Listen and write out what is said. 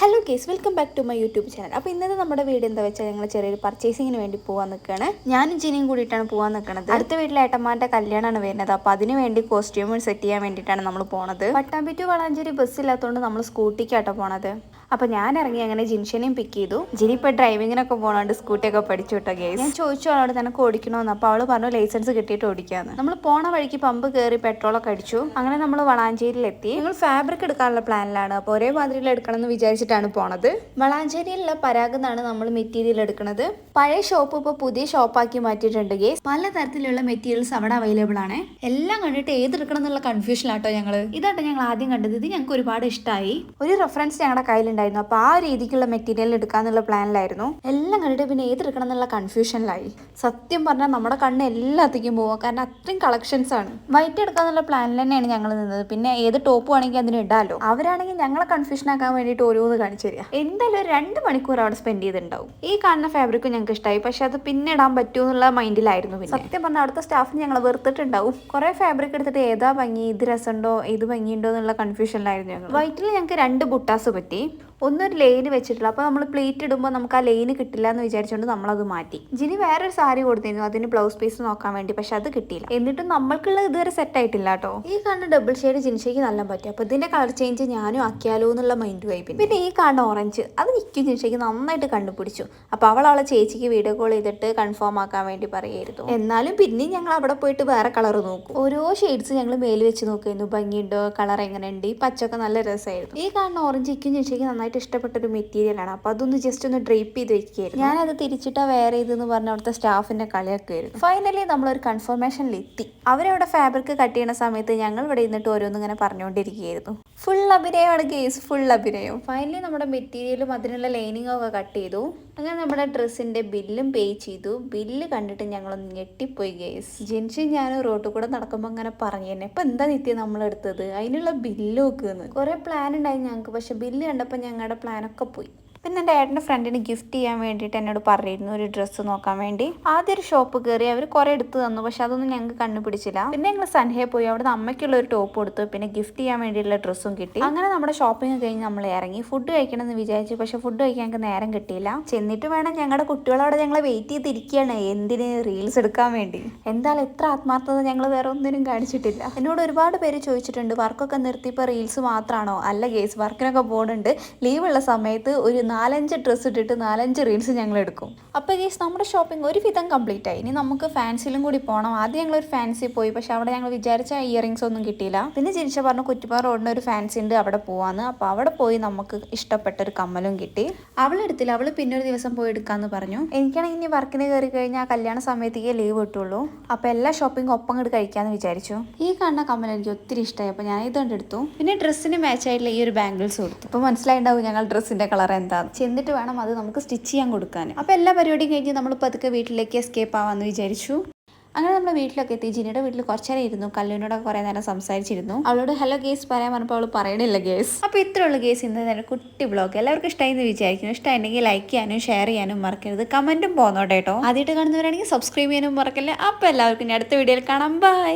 Hello guys welcome back to my YouTube channel അപ്പോൾ ഇന്നത്തെ നമ്മുടെ വീട് എന്താ വെച്ചാൽ ഞങ്ങൾ ചെറിയൊരു പർച്ചേസിങ്ങിന് വേണ്ടി പോകാൻ നിൽക്കുകയാണ് ഞാനും ജിനിയും കൂടിയിട്ടാണ് പോകാൻ നിൽക്കുന്നത് അടുത്ത വീട്ടിലെ ഏട്ടന്മാരുടെ കല്യാണമാണ് വരുന്നത്. അപ്പോൾ അതിന് വേണ്ടി കോസ്റ്റ്യൂം സെറ്റ് ചെയ്യാൻ വേണ്ടിയിട്ടാണ് നമ്മൾ പോണത്. പട്ടാമ്പി വളാഞ്ചേരി ബസ് ഇല്ലാത്തതുകൊണ്ട് നമ്മൾ സ്കൂട്ടിക്കാട്ടോ പോണത്. അപ്പോൾ ഞാൻ ഇറങ്ങി അങ്ങനെ ജിൻഷനെയും പിക്ക് ചെയ്തു. ജിനി ഇപ്പോൾ ഡ്രൈവിങ്ങിനൊക്കെ പോകണോണ്ട് സ്കൂട്ടിയൊക്കെ പഠിച്ചു വിട്ടോ ഗേസ് ഞാൻ ചോദിച്ചു അവളോട് തന്നെ ഓടിക്കണമെന്ന് അപ്പോൾ അവൾ പറഞ്ഞു ലൈസൻസ് കിട്ടിയിട്ട് ഓടിക്കാന്ന്. നമ്മൾ പോണ വഴിക്ക് പമ്പ് കയറി പെട്രോളൊക്കെ അടിച്ചു. അങ്ങനെ നമ്മൾ വളാഞ്ചേരിയിലെത്തി. ഞങ്ങൾ ഫാബ്രിക് എടുക്കാനുള്ള പ്ലാനിലാണ് അപ്പോൾ ഒരേ മാതിരിയിൽ എടുക്കണം എന്ന് വിചാരിച്ചിട്ടാണ് പോണത്. വളാഞ്ചേരിയിലുള്ള പരാഗ് എന്നാണ് നമ്മൾ മെറ്റീരിയൽ എടുക്കുന്നത് പഴയ ഷോപ്പ് ഇപ്പോൾ പുതിയ ഷോപ്പാക്കി മാറ്റിയിട്ടുണ്ട് ഗേസ് പലതരത്തിലുള്ള മെറ്റീരിയൽസ് അവിടെ അവൈലബിൾ ആണ്. എല്ലാം കണ്ടിട്ട് ഏതെടുക്കണം എന്നുള്ള കൺഫ്യൂഷനിലാട്ടോ ഞങ്ങൾ ഇതാട്ടോ ഞങ്ങൾ ആദ്യം കണ്ടത്. ഇത് ഞങ്ങൾക്ക് ഒരുപാട് ഇഷ്ടമായി ഒരു റെഫറൻസ് ഞങ്ങളുടെ കയ്യിലുണ്ടായിരുന്നു. അപ്പോൾ ആ രീതിക്കുള്ള മെറ്റീരിയൽ എടുക്കാന്നുള്ള പ്ലാനിലായിരുന്നു എല്ലാം കണ്ടിട്ട് പിന്നെ ഏതെടുക്കണം എന്നുള്ള കൺഫ്യൂഷനിലായി സത്യം പറഞ്ഞാൽ നമ്മുടെ കണ്ണ് എല്ലാത്തേക്കും പോവാം. കാരണം അത്രയും കളക്ഷൻസ് ആണ്. വൈറ്റ് എടുക്കാന്നുള്ള പ്ലാനിൽ തന്നെയാണ് ഞങ്ങൾ നിന്നത്. പിന്നെ ഏത് ടോപ്പ് വേണമെങ്കിൽ അതിന് ഇടാലോ. അവരാണെങ്കിൽ ഞങ്ങളെ കൺഫ്യൂഷൻ ആക്കാൻ വേണ്ടിയിട്ട് ഓരോന്ന് കാണിച്ചു തരിക എന്തായാലും ഒരു രണ്ട് മണിക്കൂർ അവിടെ സ്പെൻഡ് ചെയ്തിട്ടുണ്ടാവും. ഈ കാണുന്ന ഫാബ്രിക്കും ഞങ്ങൾക്ക് ഇഷ്ടമായി പക്ഷെ അത് പിന്നെ ഇടാൻ പറ്റുമോ എന്നുള്ള മൈൻഡിലായിരുന്നു പിന്നെ. സത്യം പറഞ്ഞാൽ അവിടുത്തെ സ്റ്റാഫിന് ഞങ്ങൾ വെറുത്തിട്ടുണ്ടാവും. കുറെ ഫാബ്രിക് എടുത്തിട്ട് ഏതാ ഭംഗി? ഇത് രസമുണ്ടോ? ഇത് ഭംഗിയുണ്ടോ എന്നുള്ള കൺഫ്യൂഷനിലായിരുന്നു ഞങ്ങൾ വൈറ്റിൽ ഞങ്ങൾക്ക് രണ്ട് ബുട്ടാസ് പറ്റി. ഒന്നൊരു ലൈന് വെച്ചിട്ടില്ല അപ്പോൾ നമ്മൾ പ്ലേറ്റ് ഇടുമ്പോൾ നമുക്ക് ആ ലൈന് കിട്ടില്ല എന്ന് വിചാരിച്ചുകൊണ്ട് നമ്മളത് മാറ്റി. ജിനി വേറൊരു സാരി കൊടുത്തിരുന്നു. അതിന് ബ്ലൗസ് പീസ് നോക്കാൻ വേണ്ടി. പക്ഷെ അത് കിട്ടിയില്ല. എന്നിട്ടും നമ്മൾക്കുള്ള ഇതുവരെ സെറ്റ് ആയിട്ടില്ല കേട്ടോ. ഈ കാണുന്ന ഡബിൾ ഷെയ്ഡ് ജിൻഷയ്ക്ക് നല്ല പറ്റി. അപ്പോൾ ഇതിന്റെ കളർ ചേഞ്ച് ഞാനും ആക്കിയാലോ എന്നുള്ള മൈൻഡ് പിന്നെ. പിന്നെ ഈ കാണുന്ന ഓറഞ്ച് അത് നിൽക്കും ജിൻഷയ്ക്ക്. നന്നായിട്ട് കണ്ടുപിടിച്ചു. അപ്പോൾ അവൾ അവളെ ചേച്ചിക്ക് വീഡിയോ കോൾ ചെയ്തിട്ട് കൺഫേം ആക്കാൻ വേണ്ടി പറയായിരുന്നു എന്നാലും പിന്നെയും ഞങ്ങൾ അവിടെ പോയിട്ട് വേറെ കളർ നോക്കും. ഓരോ ഷെയ്ഡ്സ് ഞങ്ങൾ മേൽ വെച്ച് നോക്കിയിരുന്നു ഭംഗിയുണ്ടോ? കളർ എങ്ങനെയുണ്ട്? ഈ പച്ചൊക്കെ നല്ല രസമായിരുന്നു. ഈ കാണുന്ന ഓറഞ്ച് ഇക്കും ജിൻഷയ്ക്ക് നന്നായിട്ട് ഇഷ്ടപ്പെട്ട ഒരു മെറ്റീരിയലാണ് അപ്പോൾ അതൊന്ന് ജസ്റ്റ് ഒന്ന് ഡ്രേപ്പ് ചെയ്ത് വെക്കുകയായിരുന്നു. ഞാനത് തിരിച്ചിട്ടാ വേറെ ഇതെന്ന് പറഞ്ഞ അവിടുത്തെ സ്റ്റാഫിന്റെ കളിയൊക്കെയായിരുന്നു ഫൈനലി നമ്മളൊരു കൺഫർമേഷനിൽ എത്തി. അവരവിടെ ഫാബ്രിക് കട്ട് ചെയ്യുന്ന സമയത്ത് ഞങ്ങൾ ഇവിടെ ഇന്നിട്ട് ഓരോന്നും ഇങ്ങനെ പറഞ്ഞുകൊണ്ടിരിക്കുകയായിരുന്നു ഫുൾ അഭിനയമാണ് കേസ് ഫുൾ അഭിനയം. ഫൈനലി നമ്മുടെ മെറ്റീരിയലും അതിനുള്ള ലൈനിങ്ങും ഒക്കെ കട്ട് ചെയ്തു. അങ്ങനെ നമ്മുടെ ഡ്രസ്സിന്റെ ബില്ലും പേ ചെയ്തു. ബില്ല് കണ്ടിട്ട് ഞങ്ങളൊന്ന് ഞെട്ടിപ്പോയി ഗേസ് ജനിച്ച് ഞാൻ റോട്ടിൽ കൂടെ നടക്കുമ്പോൾ അങ്ങനെ പറഞ്ഞു തന്നെ ഇപ്പൊ എന്താ നിത്യം നമ്മൾ എടുത്തത് അതിനുള്ള ബില്ല് നോക്കുന്ന് കുറെ പ്ലാൻ ഉണ്ടായി ഞങ്ങൾക്ക്. പക്ഷെ ബില്ല് കണ്ടപ്പോൾ ഞങ്ങളുടെ പ്ലാനൊക്കെ പോയി. പിന്നെ എന്റെ ഏട്ടന്റെ ഫ്രണ്ടിന് ഗിഫ്റ്റ് ചെയ്യാൻ വേണ്ടിയിട്ട് എന്നോട് പറഞ്ഞിരുന്നു ഒരു ഡ്രസ്സ് നോക്കാൻ വേണ്ടി. ആദ്യം ഒരു ഷോപ്പ് കയറി അവർ കുറേ എടുത്തു തന്നു. പക്ഷെ അതൊന്നും ഞങ്ങൾക്ക് കണ്ടുപിടിച്ചില്ല പിന്നെ ഞങ്ങൾ സൻഹയെ പോയി അവിടെ അമ്മയ്ക്കുള്ള ഒരു ടോപ്പ് കൊടുത്തു. പിന്നെ ഗിഫ്റ്റ് ചെയ്യാൻ വേണ്ടിയുള്ള ഡ്രസ്സും കിട്ടി. അങ്ങനെ നമ്മുടെ ഷോപ്പിംഗ് കഴിഞ്ഞ് നമ്മൾ ഇറങ്ങി. ഫുഡ് കഴിക്കണം എന്ന് വിചാരിച്ചു. പക്ഷെ ഫുഡ് കഴിക്കാൻ ഞങ്ങൾക്ക് നേരം കിട്ടിയില്ല. ചെന്നിട്ട് വേണം ഞങ്ങളുടെ കുട്ടികളവിടെ ഞങ്ങളെ വെയിറ്റ് ചെയ്തിരിക്കുകയാണ്. എന്തിന് റീൽസ് എടുക്കാൻ വേണ്ടി? എന്തായാലും എത്ര ആത്മാർത്ഥത ഞങ്ങൾ വേറെ ഒന്നിനും കാണിച്ചിട്ടില്ല. എന്നോട് ഒരുപാട് പേര് ചോദിച്ചിട്ടുണ്ട് വർക്കൊക്കെ നിർത്തിയപ്പോൾ റീൽസ് മാത്രമാണോ അല്ല കേസ് വർക്കിനൊക്കെ പോകുന്നുണ്ട് ലീവുള്ള സമയത്ത് ഒരു നാലഞ്ച് ഡ്രസ്സ് ഇട്ടിട്ട് നാലഞ്ച് റീൽസ് ഞങ്ങൾ എടുക്കും അപ്പോൾ ഗേസ് നമ്മുടെ ഷോപ്പിംഗ് ഒരുവിധം കംപ്ലീറ്റ് ആയി. ഇനി നമുക്ക് ഫാൻസിലും കൂടി പോകണം ആദ്യം ഞങ്ങൾ ഒരു ഫാൻസി പോയി. പക്ഷെ അവിടെ ഞങ്ങൾ വിചാരിച്ച ഇയറിങ്സ് ഒന്നും കിട്ടിയില്ല. പിന്നെ ജനിച്ച പറഞ്ഞു കുറ്റിപ്പാറ റോഡിന് ഒരു ഫാൻസി ഉണ്ട്. അവിടെ പോവാന്ന്. അപ്പോൾ അവിടെ പോയി നമുക്ക് ഇഷ്ടപ്പെട്ട ഒരു കമ്മലും കിട്ടി. അവളെടുത്തില്ല അവൾ പിന്നെ ഒരു ദിവസം പോയി എടുക്കാന്ന് പറഞ്ഞു. എനിക്കാണെങ്കിൽ ഇനി വർക്കിന് കയറി കഴിഞ്ഞാൽ കല്യാണ സമയത്തേക്ക് ലീവ് കിട്ടുള്ളൂ. അപ്പോൾ എല്ലാ ഷോപ്പിംഗ് ഒപ്പം അങ്ങോട്ട് കഴിക്കാന്ന് വിചാരിച്ചു. ഈ കാണുന്ന കമ്മൽ എനിക്ക് ഒത്തിരി ഇഷ്ടമായി അപ്പോൾ ഞാൻ ഇതുകൊണ്ട് എടുത്തു. പിന്നെ ഡ്രസ്സിന് മാച്ചായിട്ടുള്ള ഈ ഒരു ബാംഗിൾസ് കൊടുത്തു. അപ്പോൾ മനസ്സിലായിണ്ടാവും ഞങ്ങൾ ഡ്രസ്സിന്റെ കളർ എന്താ ചെന്നിട്ട് വേണം അത് നമുക്ക് സ്റ്റിച്ച് ചെയ്യാൻ കൊടുക്കാൻ. അപ്പോൾ എല്ലാ പരിപാടിയും കഴിഞ്ഞ് നമ്മൾ പതുക്കെ വീട്ടിലേക്ക് എസ്കേപ്പ് ആവാന്ന് വിചാരിച്ചു. അങ്ങനെ നമ്മൾ വീട്ടിലൊക്കെ എത്തി. ജിനിയുടെ വീട്ടിൽ കുറച്ചു നേരം ഇരുന്നു. കല്ലുവിനോടൊക്കെ കുറേ നേരം സംസാരിച്ചിരുന്നു. അവളോട് ഹലോ ഗേസ് പറയാൻ പറഞ്ഞപ്പോൾ അവൾ പറയണില്ല ഗേസ് അപ്പോൾ ഇത്രയുള്ള ഗേസ് ഇന്ന് തന്നെ കുട്ടി ബ്ലോഗ് എല്ലാവർക്കും ഇഷ്ടമായി എന്ന് വിചാരിക്കുന്നു. ഇഷ്ടമായിട്ടുണ്ടെങ്കിൽ ലൈക്ക് ചെയ്യാനും ഷെയർ ചെയ്യാനും മറക്കരുത്. കമന്റും പോന്നോട്ടെ ആദ്യമായിട്ട് കാണുന്നവരാണെങ്കിൽ സബ്സ്ക്രൈബ് ചെയ്യാനും മറക്കല്ലേ. അപ്പോൾ എല്ലാവർക്കും ഇനി അടുത്ത വീഡിയോയിൽ കാണാം. ബൈ